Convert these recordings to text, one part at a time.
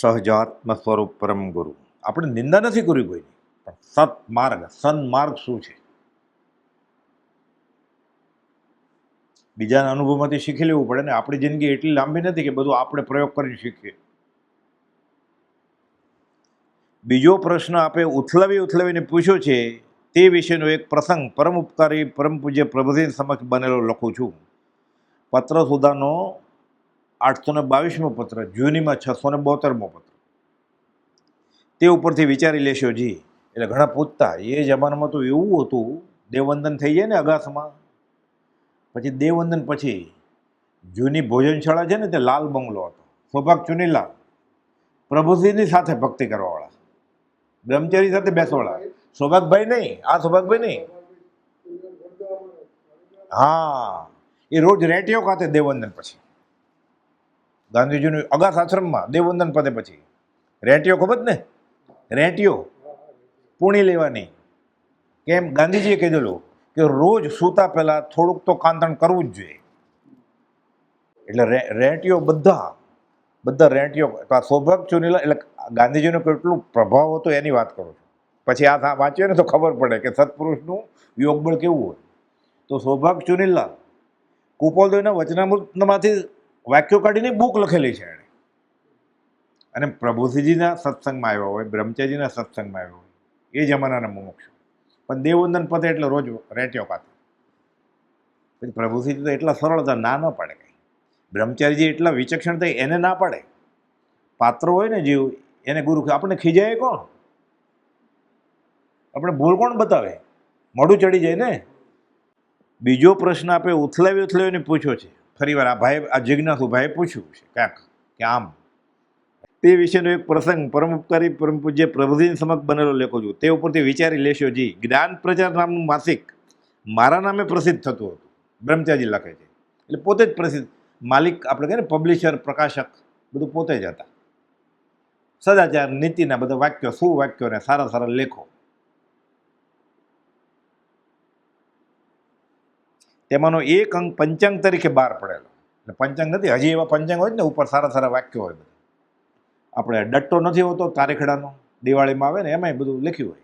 સહજાત્મ સ્વરૂપ પરમ ગુરુ. આપણે નિંદા નથી કરવી કોઈની, પણ સત માર્ગ સન્માર્ગ શું છે? બીજાના અનુભવમાંથી શીખી લેવું પડે ને, આપણી જિંદગી એટલી લાંબી નથી કે બધું આપણે પ્રયોગ કરીને શીખીએ. બીજો પ્રશ્ન આપે ઉથલાવી ઉથલાવીને પૂછ્યો છે, તે વિશેનો એક પ્રસંગ પરમ ઉપકારી પરમ પૂજ્ય પ્રભુજી સમક્ષ બનેલો લખું છું. પત્ર સુધાનો આઠસો ને બાવીસમો પત્ર, જૂનીમાં છસો ને બોતેરમો પત્ર. તે ઉપરથી વિચારી લેશો, જી, એટલે ઘણા પૂછતા, એ જમાનામાં તો એવું હતું, દેવવંદન થઈ જાય ને અગાસમાં. પછી દેવવંદન પછી જૂની ભોજનશાળા છે ને, તે લાલ બંગલો હતો, સૌભાગ ચુનીલાલ. પ્રભુજીની સાથે ભક્તિ કરવાવાળા. બ્રહ્મચારી સાથે બેસવાળા. સૌભાગભાઈ નહીં, આ સૌભાગભાઈ નહીં. હા, એ રોજ રેટિયો ખાતે દેવવંદન પછી. ગાંધીજીનું અગાસ આશ્રમમાં દેવવંદન પદે પછી. રેટીઓ ખબર ને? રેટીઓ. પૂણી લેવાની. કેમ? ગાંધીજીએ કીધેલું કે રોજ સૂતા પહેલાં થોડુંક તો કાંતણ કરવું જ જોઈએ. એટલે રે રેટિયો બધા બધા રેટીઓ સૌભાગ ચુનીલા, એટલે ગાંધીજીનો કેટલું પ્રભાવ હતો એની વાત કરું છું. પછી આ વાંચ્યો ને તો ખબર પડે કે સત્પુરુષનું યોગબળ કેવું હોય. તો સૌભાગ ચુનીલાલ કુપોલદેવના વચનામૃતમાંથી વાક્યો કાઢીને બુક લખેલી છે એણે. અને પ્રભુજીના સત્સંગમાં આવ્યા હોય બ્રહ્મચર્યજીના સત્સંગમાં આવ્યો હોય, એ જમાનાના મુમુક્ષ પણ દેવવંદન પતે એટલે રોજ રેટ્યો ખાતે. પછી પ્રભુજી તો એટલા સરળ હતા ના ન પાડે કંઈ. બ્રહ્મચારીજી એટલા વિચક્ષણ થાય એને ના પાડે. પાત્રો હોય ને જીવ, એને ગુરુ આપણે ખીજાય કોણ? આપણે ભૂલ કોણ બતાવે? મોઢું ચડી જાય ને? બીજો પ્રશ્ન આપે ઉથલાવી ઉથલાવીને પૂછ્યો છે. ફરીવાર આ ભાઈ, આ જિજ્ઞાસુ ભાઈએ પૂછ્યું છે ક્યાંક, કે આમ. તે વિશેનો એક પ્રસંગ પરમ ઉપકારી પરમ પૂજ્ય પ્રભુજી સમક્ષ બનેલો લેખો છું. તે ઉપરથી વિચારી લેશો, જી, જ્ઞાન પ્રચાર નામનું માસિક મારા નામે પ્રસિદ્ધ થતું હતું. બ્રહ્મચારી લખે છે. એટલે પોતે જ પ્રસિદ્ધ. માલિક આપણે કહીએ ને, પબ્લિશર, પ્રકાશક, બધું પોતે જ હતા. સદાચાર, નીતિના બધા વાક્યો શું વાક્યો ને સારા સારા લેખો. તેમાંનો એક અંક પંચાંગ તરીકે બહાર પડેલો. એટલે પંચાંગ નથી, હજી એવા પંચાંગ હોય ને, ઉપર સારા સારા વાક્યો હોય બધા. આપણે ડટ્ટો નથી હોતો, તારેખડાનો, દિવાળીમાં આવે ને, એમાંય બધું લખ્યું હોય.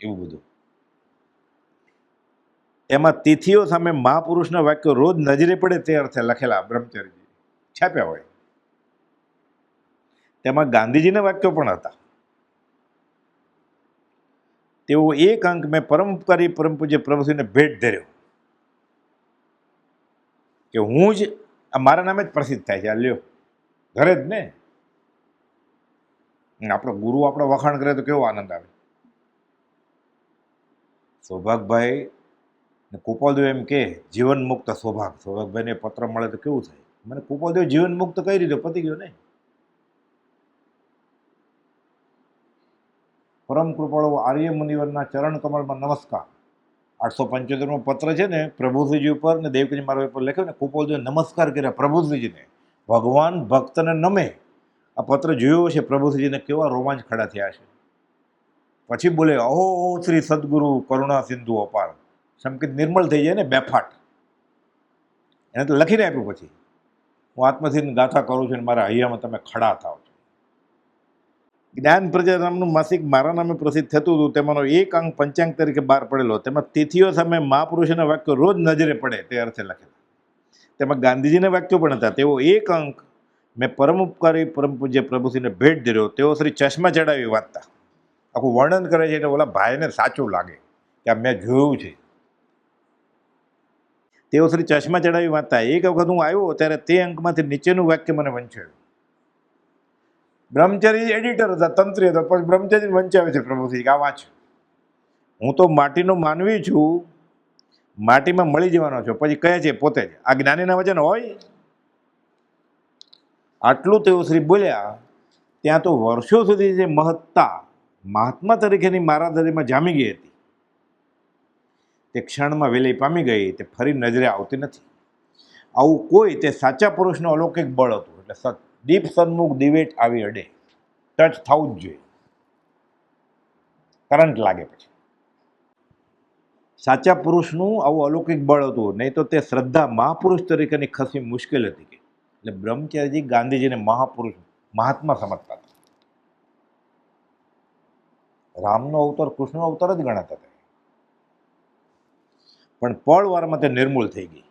એવું બધું. એમાં તિથિઓ સામે મહાપુરુષના વાક્યો રોજ નજરે પડે તે અર્થે લખેલા બ્રહ્મચર્યજી છાપ્યા હોય. તેમાં ગાંધીજીના વાક્યો પણ હતા. તેવો એક અંક મેં પરમ કરી, પરમ પૂજ્ય પ્રભુશ્રીને ભેટ ધર્યો. કે હું જ, આ મારા નામે જ પ્રસિદ્ધ થાય છે. આ લ્યો. ઘરે જ ને? આપણો ગુરુ આપણો વખાણ કરે તો કેવો આનંદ આવે? સૌભાગભાઈ ને કુપાલદેવ એમ કે જીવન મુક્ત સૌભાગ સૌભાગભાઈને પત્ર મળે તો કેવું થાય? મને કુપાલદેવ જીવન મુક્ત કઈ રીતે પતી ગયો ને? પરમ કૃપાળુ આર્ય મુનિવરના ચરણ કમળમાં નમસ્કાર. આઠસો પંચોતેરમો પત્ર છે ને પ્રભુશ્રીજી ઉપર ને દેવકીજી મારા ઉપર લખ્યો ને કુપાલદેવ નમસ્કાર કર્યા પ્રભુશ્રીજીને ભગવાન ભક્તને નમે. આ પત્ર જોયો છે પ્રભુશ્રીજીને કેવા રોમાંચ ખડા થયા છે. પછી બોલે, અહો શ્રી સદગુરુ કરુણા સિંધુ અપાર. સંકિત નિર્મળ થઈ જાય ને, બેફાટ. એને તો લખીને આપ્યું પછી. હું આત્મસિદ્ધ ગાથા કરું છું ને, મારા હૈયામાં તમે ખડા થાવ છો. જ્ઞાન પ્રજા નામનું માસિક મારા નામે પ્રસિદ્ધ થતું હતું. તેમાંનો એક અંક પંચાંગ તરીકે બહાર પડેલો. તેમાં તિથિઓ સામે મહાપુરુષોના વાક્યો રોજ નજરે પડે તે અર્થે લખેલા. તેમાં ગાંધીજીના વાક્યો પણ હતા. તેઓ એક અંક મેં પરમ ઉપકારી પરમ પૂજ્ય પ્રભુશ્રીને ભેટ ધર્યો તેઓ શ્રી ચશ્મા ચડાવી વાંચતા. આખું વર્ણન કરે છે એટલે ઓલા ભાઈને સાચું લાગે કે આ મેં જોયું છે. તેઓ શ્રી ચશ્મા ચડાવી વાંચતા. એક વખત હું આવ્યો ત્યારે તે અંકમાંથી નીચેનું વાક્ય મને વંચાયું. બ્રહ્મચારી એડિટર હતા, તંત્રી હતા, પણ બ્રહ્મચારી વંચાવે છે પ્રભુથી આ વાંચ હું તો માટીનો માનવી છું, માટીમાં મળી જવાનો છું, પછી કહે છે પોતે જ, આ જ્ઞાનીના વચન હોય? આટલું તેઓ શ્રી બોલ્યા, ત્યાં તો વર્ષો સુધી જે મહત્તા મહાત્મા તરીકેની મારાદરીમાં જામી ગઈ હતી. તે ક્ષણમાં વેલી પામી ગઈ, તે ફરી નજરે આવતી નથી. આવું કોઈ તે સાચા પુરુષનું અલૌકિક બળ હતું, એટલે સત દીપ સન્મુખ દિવેટ આવી અડે. ટચ થવું જ જોઈએ. કરંટ લાગે પછી. સાચા પુરુષનું આવું અલૌકિક બળ હતું. નહીં તો તે શ્રદ્ધા મહાપુરુષ તરીકેની ખસી મુશ્કેલ હતી કે. એટલે બ્રહ્મચારીજી ગાંધીજીને મહાપુરુષ, મહાત્મા સમજતા હતા. રામનો અવતાર કૃષ્ણનો અવતાર જ ગણાતા હતા. પણ પળવારમાં તે નિર્મૂળ થઈ ગઈ.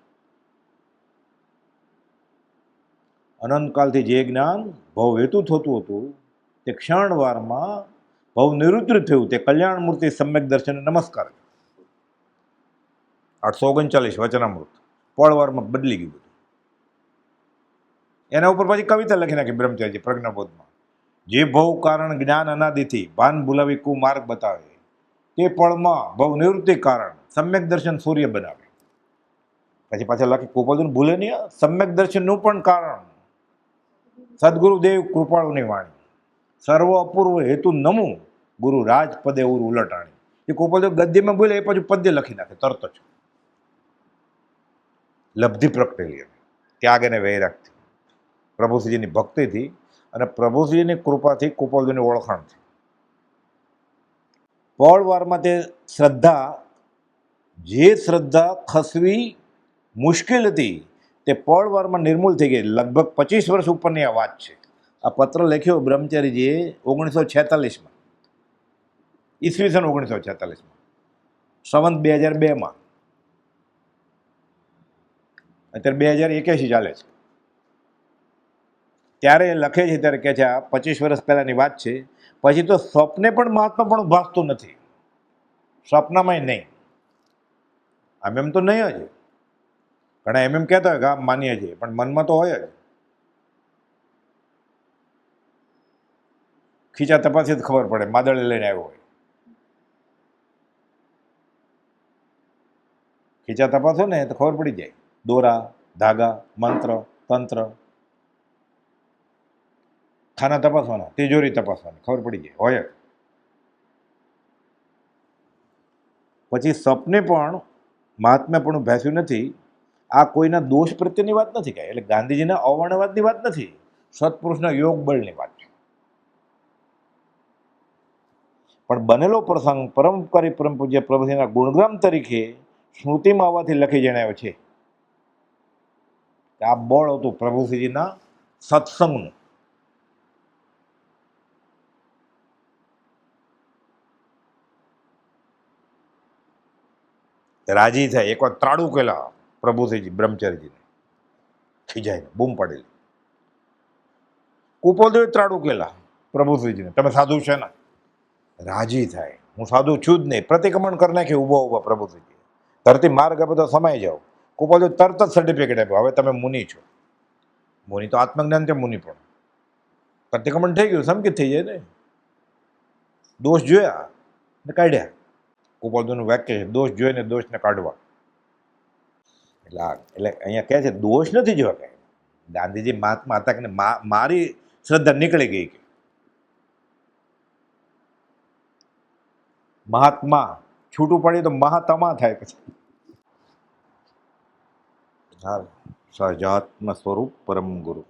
અનંતકાલથી જે જ્ઞાન ભવ હેતુ થતું હતું, તે ક્ષણવારમાં ભવ નિરુદ્ર થયું. તે કલ્યાણ મૂર્તિ સમ્યક દર્શન નમસ્કાર. આઠસો ઓગણચાલીસ વચનામૃત. પળવારમાં બદલી ગયું બધું. એના ઉપર પછી કવિતા લખી નાખી બ્રહ્મચારી પ્રજ્ઞાબોધમાં. જે ભવ કારણ જ્ઞાન અનાદિથી ભાન ભૂલાવી કુમાર્ગ બતાવે, તે પળમાં ભવ નિવૃત્તિ કારણ સમ્યક દર્શન સૂર્ય બનાવે. પછી પાછા લખી, કુપોદન ભૂલે નહીં સમ્યક દર્શનનું પણ કારણ. સદગુરુદેવ કૃપાળુની વાણી. સર્વ અપૂર્વ હેતુ નમું ગુરુ રાજ પદે ઉર ઉલટાણી. એ કુપોદન ગદ્યમાં બોલે, એ પછી પદ્ય લખી નાખે, તરત જ. લબ્ધિ પ્રગટેલી ત્યાગ અને વૈરાગથી. પ્રભુશ્રીજીની ભક્તિથી અને પ્રભુશ્રીજીની કૃપાથી કુપોલજીની ઓળખાણથી. પળવારમાં તે શ્રદ્ધા, જે શ્રદ્ધા ખસવી મુશ્કેલ હતી તે પળવારમાં નિર્મૂલ થઈ ગઈ. લગભગ પચીસ વર્ષ ઉપરની આ વાત છે. આ પત્ર લખ્યો બ્રહ્મચારીજીએ ઓગણીસો છેતાલીસમાં. ઈસવીસન ઓગણીસો છેતાલીસમાં. સંવંત બે હજાર બેમાં. અત્યારે બે હજાર એક્યાસી ચાલે છે. ત્યારે એ લખે છે, ત્યારે કહે છે, આ પચીસ વર્ષ પહેલાંની વાત છે. પછી તો સ્વપ્ને પણ મહાત્મા પણ ભાસતું નથી. સ્વપ્નમાં નહીં. આમ એમ તો નહીં જ ઘણા એમ એમ કહેતા હોય કે આમ માનીએ છીએ પણ મનમાં તો હોય જ. ખીચા તપાસી જ ખબર પડે, માદળે લઈને આવ્યો હોય. ખીચા તપાસો ને તો ખબર પડી જાય. દોરા, ધાગા, મંત્ર, તંત્ર. ખાના તપાસવાના, તિજોરી તપાસવાની, ખબર પડી જાય, હોય પછી સપને પણ, મહાત્મ્ય પણ ભેંસ્યું નથી. આ કોઈના દોષ પ્રત્યેની વાત નથી કાંઈ. એટલે ગાંધીજીના અવર્ણવાદની વાત નથી. સત્પુરુષના યોગ બળની વાત છે. પણ બનેલો પ્રસંગ પરંપરી પરમ પૂજ્ય પ્રભુજીના ગુણગ્રામ તરીકે સ્મૃતિમાં આવવાથી લખી જણાવ્યો છે આ બળ હતું પ્રભુશ્રીજીના સત્સંગનું. રાજી થાય. એકવાર ત્રાડું કેલા પ્રભુશ્રીજી બ્રહ્મચારીજીને ખીજાઈને બૂમ પડેલી. કુપોલદેવ ત્રાડું કેલા પ્રભુશ્રીજીને તમે સાધુ છે ને? રાજી થાય. હું સાધુ છું જ નહીં. પ્રતિક્રમણ કરી નાખી, ઊભો, ઊભા પ્રભુશ્રીજી ધરતી માર્ગ તો સમાઈ જાઓ. કુપોદેવ તરત જ સર્ટિફિકેટ આપ્યો. હવે તમે મુનિ છો. મુનિ તો આત્મજ્ઞાન છે, મુનિ પણ. પ્રતિક્રમણ થઈ ગયું સમકિત થઈ જાય ને? દોષ જોયા ને કાઢ્યા. કુપોદેવનું વાક્ય છે, દોષ જોઈને દોષને કાઢવા. એટલે એટલે અહીંયા કહે છે, દોષ નથી જોવા કે. ગાંધીજી મહાત્મા હતા કે મારી શ્રદ્ધા નીકળી ગઈ કે. મહાત્મા છૂટું પડી તો મહાત્મા થાય પછી. હા સહજાત્મ સ્વરૂપ પરમ ગુરુ.